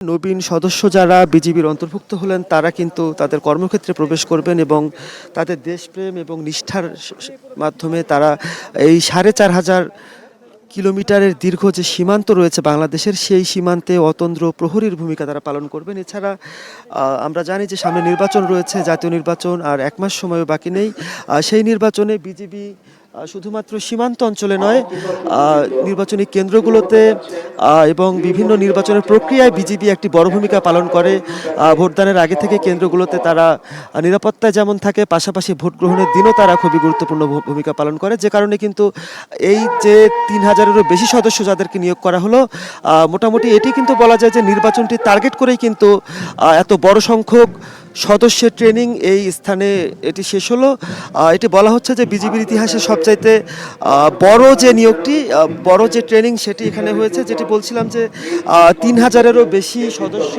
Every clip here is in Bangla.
নবীন সদস্য যারা বিজিবির অন্তর্ভুক্ত হলেন, তারা কিন্তু তাদের কর্মক্ষেত্রে প্রবেশ করবেন এবং তাদের দেশপ্রেম এবং নিষ্ঠার মাধ্যমে তারা এই সাড়ে চার হাজার কিলোমিটারের দীর্ঘ যে সীমান্ত রয়েছে বাংলাদেশের, সেই সীমান্তে অতন্দ্র প্রহরীর ভূমিকা তারা পালন করবেন। এছাড়া আমরা জানি যে সামনে নির্বাচন রয়েছে, জাতীয় নির্বাচন আর এক মাস সময়ও বাকি নেই। সেই নির্বাচনে বিজিবি শুধুমাত্র সীমান্ত অঞ্চলে নয় নির্বাচনী কেন্দ্রগুলোতে এবং বিভিন্ন নির্বাচনের প্রক্রিয়ায় বিজিবি একটি বড় ভূমিকা পালন করে। ভোটদানের আগে থেকে কেন্দ্রগুলোতে তারা নিরাপত্তায় যেমন থাকে, পাশাপাশি ভোট গ্রহণের দিনও তারা খুবই গুরুত্বপূর্ণ ভূমিকা পালন করে। যে কারণে কিন্তু এই যে তিন হাজারেরও বেশি সদস্য যাদেরকে নিয়োগ করা হলো মোটামুটি এটি কিন্তু বলা যায় যে নির্বাচনটি টার্গেট করেই কিন্তু এত বড় সংখ্যক সদস্যের ট্রেনিং এই স্থানে এটি শেষ হলো। এটি বলা হচ্ছে যে বিজিবির ইতিহাসে সবচাইতে বড় যে নিয়োগটি বড় যে ট্রেনিং সেটি এখানে হয়েছে, যেটি বলছিলাম যে তিন হাজারেরও বেশি সদস্য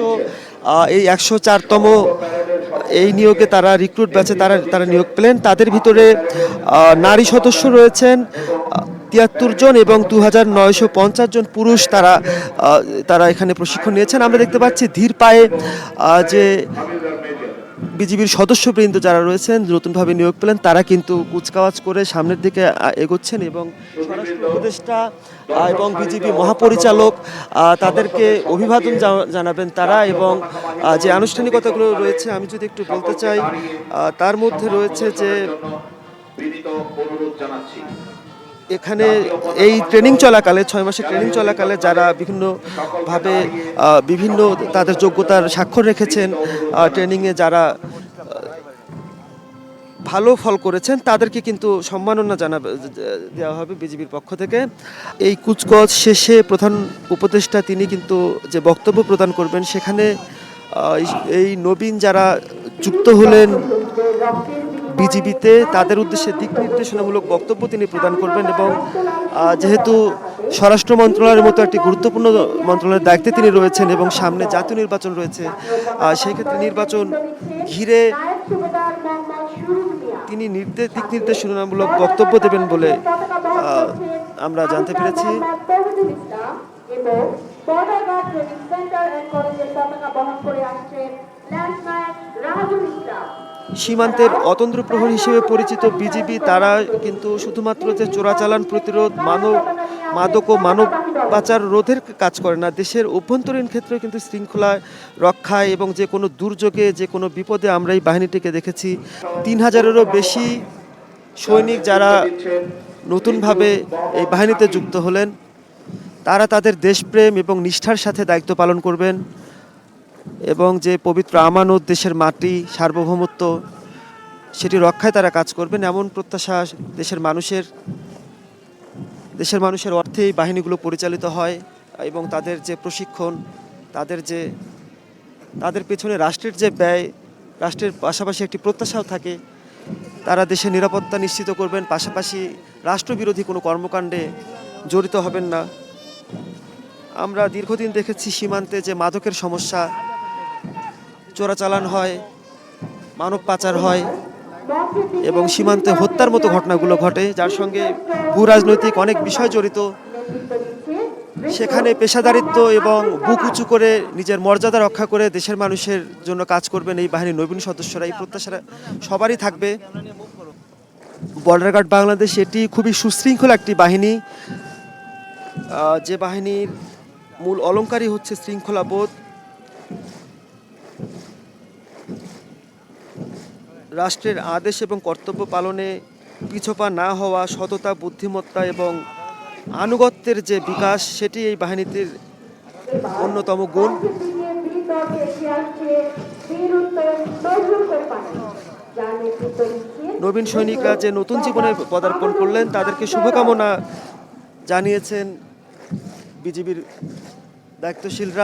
এই একশো চারতম এই নিয়োগে তারা রিক্রুট ব্যাচে তারা তারা নিয়োগ পেলেন। তাদের ভিতরে নারী সদস্য রয়েছেন তিয়াত্তর জন এবং দু হাজার নয়শো পঞ্চাশ জন পুরুষ তারা তারা এখানে প্রশিক্ষণ নিয়েছেন। আমরা দেখতে পাচ্ছি ধীর পায়ে যে বিজিবির সদস্যবৃন্দ যারা রয়েছেন, নতুনভাবে নিয়োগ পেলেন, তারা কিন্তু কুচকাওয়াজ করে সামনের দিকে এগোচ্ছেন এবং উপদেষ্টা এবং বিজিবি মহাপরিচালক তাদেরকে অভিবাদন জানাবেন তারা এবং যে আনুষ্ঠানিকতাগুলো রয়েছে, আমি যদি একটু বলতে চাই তার মধ্যে রয়েছে যে অনুরোধ জানাচ্ছি। এখানে এই ট্রেনিং চলাকালে, ছয় মাসের ট্রেনিং চলাকালে যারা বিভিন্নভাবে বিভিন্ন তাদের যোগ্যতার স্বাক্ষর রেখেছেন ট্রেনিংয়ে যারা ভালো ফল করেছেন, তাদেরকে কিন্তু সম্মাননা জানাবে দেওয়া হবে বিজেপির পক্ষ থেকে। এই কুচকাওয়াজ শেষে প্রধান উপদেষ্টা তিনি কিন্তু যে বক্তব্য প্রদান করবেন, সেখানে এই নবীন যারা যুক্ত হলেন বিজিবিতে তাদের উদ্দেশ্যে দিক নির্দেশনামূলক বক্তব্য তিনি প্রদান করবেন এবং যেহেতু স্বরাষ্ট্র মন্ত্রণালয়ের মতো একটি গুরুত্বপূর্ণ মন্ত্রণালয়ের দায়িত্বে তিনি রয়েছেন এবং সামনে জাতীয় নির্বাচন রয়েছে সেই ক্ষেত্রে নির্বাচন ঘিরে তিনি নির্দেশ দিক নির্দেশনামূলক বক্তব্য দেবেন বলে আমরা জানতে পেরেছি। করে ইসলাম। সীমান্তের অতন্ত্র প্রহর হিসেবে পরিচিত বিজিবি তারা কিন্তু শুধুমাত্র যে চোরাচালান প্রতিরোধ, মানব, মাদক ও মানব পাচার রোধের কাজ করে না, দেশের অভ্যন্তরীণ ক্ষেত্রে কিন্তু শৃঙ্খলা রক্ষায় এবং যে কোনো দুর্যোগে, যে কোনো বিপদে আমরা এই বাহিনীটিকে দেখেছি। তিন হাজারেরও বেশি সৈনিক যারা নতুনভাবে এই বাহিনীতে যুক্ত হলেন, তারা তাদের দেশপ্রেম এবং নিষ্ঠার সাথে দায়িত্ব পালন করবেন। এবং যে পবিত্র আমানত দেশের মাটি সার্বভৌমত্ব, সেটি রক্ষায় তারা কাজ করবেন এমন প্রত্যাশা দেশের মানুষের দেশের মানুষের অর্থে এই বাহিনীগুলো পরিচালিত হয় এবং তাদের যে প্রশিক্ষণ, তাদের যে, তাদের পেছনে রাষ্ট্রের যে ব্যয়, রাষ্ট্রের পাশাপাশি একটি প্রত্যাশাও থাকে, তারা দেশের নিরাপত্তা নিশ্চিত করবেন, পাশাপাশি রাষ্ট্রবিরোধী কোনো কর্মকাণ্ডে জড়িত হবেন না। আমরা দীর্ঘদিন দেখেছি সীমান্তে যে মাদকের সমস্যা চোরাচালান হয়, মানব পাচার হয় এবং সীমান্তে হত্যার মতো ঘটনাগুলো ঘটে, যার সঙ্গে ভূ রাজনৈতিক অনেক বিষয় জড়িত। সেখানে পেশাদারিত্ব এবং বুক উঁচু করে নিজের মর্যাদা রক্ষা করে দেশের মানুষের জন্য কাজ করবেন এই বাহিনীর নবীন সদস্যরা। এই প্রত্যাশা সবারই থাকবে। বর্ডার গার্ড বাংলাদেশ এটি খুবই সুশৃঙ্খল একটি বাহিনী। যে বাহিনীর মূল অলংকারই হচ্ছে শৃঙ্খলাবোধ। রাষ্ট্রের আদেশ এবং কর্তব্য পালনে পিছপা না হওয়া সততা, বুদ্ধিমত্তা এবং আনুগত্যের যে বিকাশ, সেটি এই বাহিনীটির অন্যতম গুণ। নবীন সৈনিকরা যে নতুন জীবনে পদার্পণ করলেন, তাদেরকে শুভকামনা জানিয়েছেন বিজিবির দায়িত্বশীলরা।